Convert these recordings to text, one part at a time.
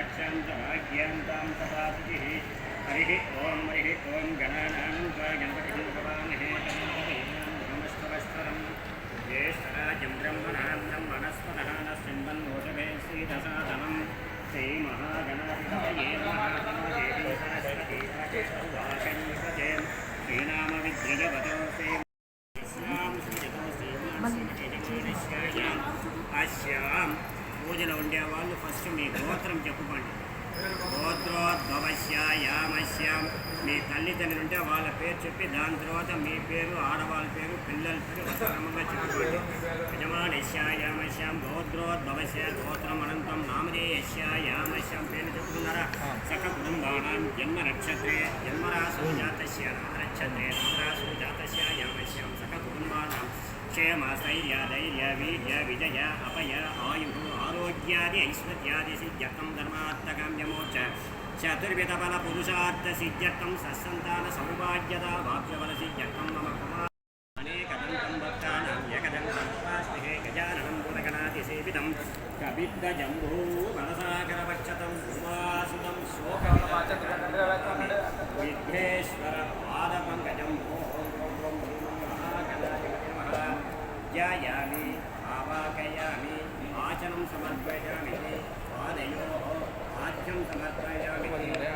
Officer పవిత్ర పవిత్రో వాసంభోమస్కాంతో యతోపి వా యస్మరేత్ పుండరీకాక్షాండరీకాక్షాంతమాగ్యాంతాం తదాసుచి హరి ఓం హరి ఓం గణానాం త్వా గణపతిం భవామహే నమస్తవస్తరం జ్యేష్ఠరాజం బ్రహ్మణాం బ్రహ్మణస్పదః నస్సిందన్ మోషభే శ్రీదసాదనం శ్రీమహాగణాధిపతయే మహాగణాదేవీ సరస్వతీ పూజలు ఉండేవాళ్ళు ఫస్ట్ మీ గోత్రం చెప్పుకోండి గోత్రోద్భవశ్యాయామశ్యాం మీ తల్లిదండ్రులు ఉంటే వాళ్ళ పేరు చెప్పి దాని తర్వాత మీ పేరు ఆడవాళ్ళ పేరు పిల్లల పేరు క్రమంగా చెప్పుకోండి యజమానశ్యాయామశ్యాం గోత్రోద్భవశ్య గోత్రం అనంతం నామదే యశ్యాయామశ్యాం పేరు చెప్పుకున్నారా సక కుటుంబానాం జన్మ నక్షత్రే జన్మరాశో జాతస్య నక్షత్రే నామరాశో జాతస్య యామశ్యాం సక కుటుంబానం క్షేమ స్థైర్య ధైర్య వీర్య విజయ అపయ ఆయు ఆరోగ్యాది ఐశ్వర్యాది సిద్ధ్యర్థం ధర్మార్థకం యమోచ చతుర్విధ బల పురుషార్థ సిద్ధ్యర్థం సత్సంతాన సౌభాగ్యత వాక్యబల సిద్ధ్యర్థం మమ కుమార్ అనేకదంతం భక్తానాం ఏకదంతం ఉపాస్తిహే గజాననం గుణగణాతిసేవితం కవిద్గజంబూ మనసాగరవక్షతం ఉమాసుతం శోకవిదం విఘ్నేశ్వర పాదపంకజం ధ్యాయామి ध्यायामि आवाकयामि आचनं समर्पयामि आदयोः आच्यं समर्पयामि।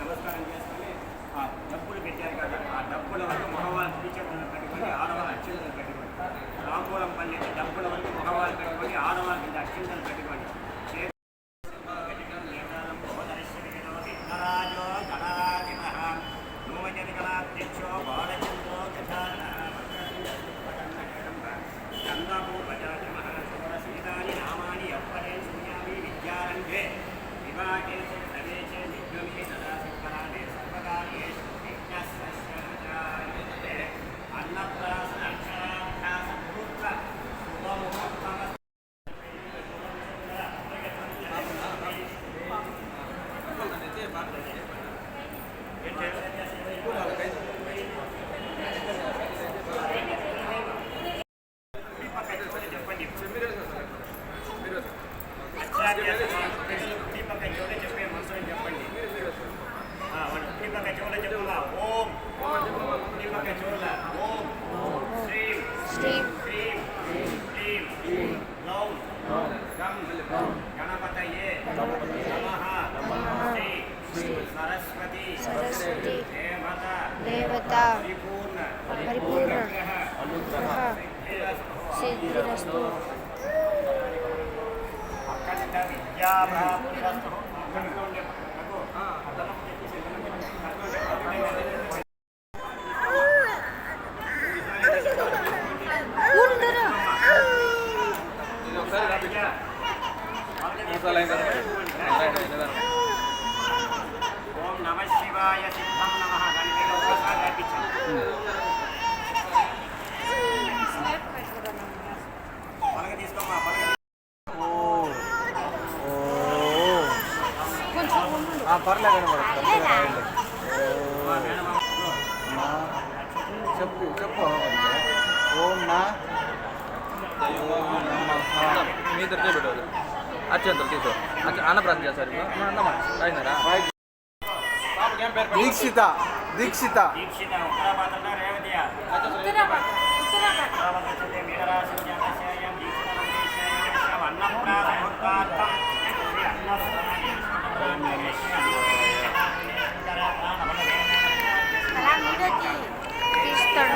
నమస్కారం చేసుకొని ఆ డబ్బులు పెట్టారు కదా ఆ డబ్బుల వల్ల మగవాళ్ళు టీచర్లు పెట్టుకొని రాంపూరం పల్లె డబ్బుల వరకు మగవాళ్ళు పెట్టుకొని సరస్వతి దేవత పరిపూర్ణ సిద్ధిరస్తు చెప్పు చెప్పు ఓం నా మీ ఇద్దరికే పెట్టారు అత్యంత తీసుకో అన్నప్రాసం చేస్తారు అన్నమా అయినారా దీక్షిత. దీక్షిత దీక్షిత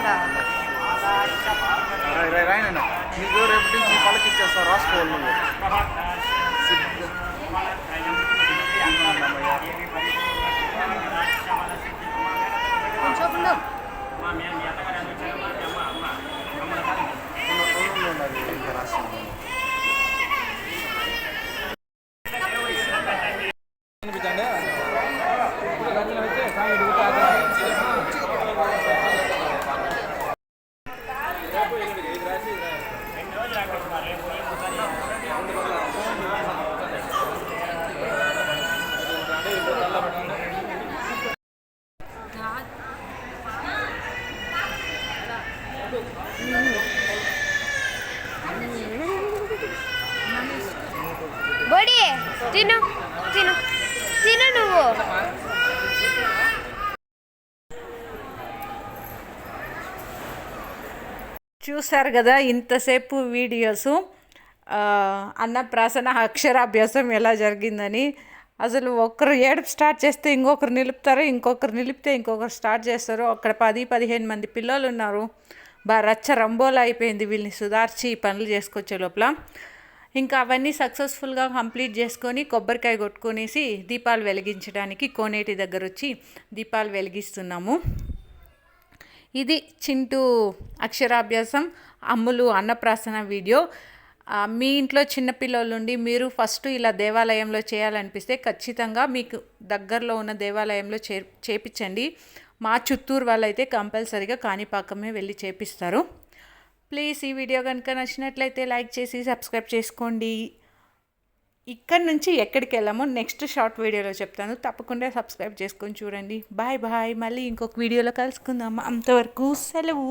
తీస్తుండ రాయన నీకు రేపు నుంచి పలకి ఇచ్చేస్తా రాసుకోవాలి తిను తిను. తిను నువ్వు. చూశారు కదా ఇంతసేపు వీడియోసు. అన్నప్రాసన అక్షరాభ్యాసం ఎలా జరిగిందని. అసలు ఒకరు ఏడుపు స్టార్ట్ చేస్తే ఇంకొకరు నిలుపుతారు ఇంకొకరు నిలిపితే ఇంకొకరు స్టార్ట్ చేస్తారు. అక్కడ పది పదిహేను మంది పిల్లలు ఉన్నారు బాగా రచ్చ రంబోలా అయిపోయింది వీళ్ళని సుధార్చి ఈ పనులు చేసుకొచ్చే లోపల. ఇంకా అవన్నీ సక్సెస్ఫుల్గా కంప్లీట్ చేసుకొని కొబ్బరికాయ కొట్టుకునేసి దీపాలు వెలిగించడానికి కోనేటి దగ్గర వచ్చి దీపాలు వెలిగిస్తున్నాము. ఇది చింటూ అక్షరాభ్యాసం అమ్ములు అన్నప్రాసన వీడియో. మీ ఇంట్లో చిన్నపిల్లలుండి మీరు ఫస్ట్ ఇలా దేవాలయంలో చేయాలనిపిస్తే ఖచ్చితంగా మీకు దగ్గరలో ఉన్న దేవాలయంలో చే చేపించండి మా చిత్తూరు వాళ్ళైతే కంపల్సరీగా కాణిపాకమే వెళ్ళి చేపిస్తారు. ప్లీజ్ ఈ వీడియో కనుక నచ్చినట్లయితే లైక్ చేసి సబ్స్క్రైబ్ చేసుకోండి. ఇక్కడి నుంచి ఎక్కడికి వెళ్ళామో నెక్స్ట్ షార్ట్ వీడియోలో చెప్తాను. తప్పకుండా సబ్స్క్రైబ్ చేసుకొని చూడండి. Bye bye. మళ్ళీ ఇంకొక వీడియోలో కలుసుకుందాం. అంతవరకు సెలవు.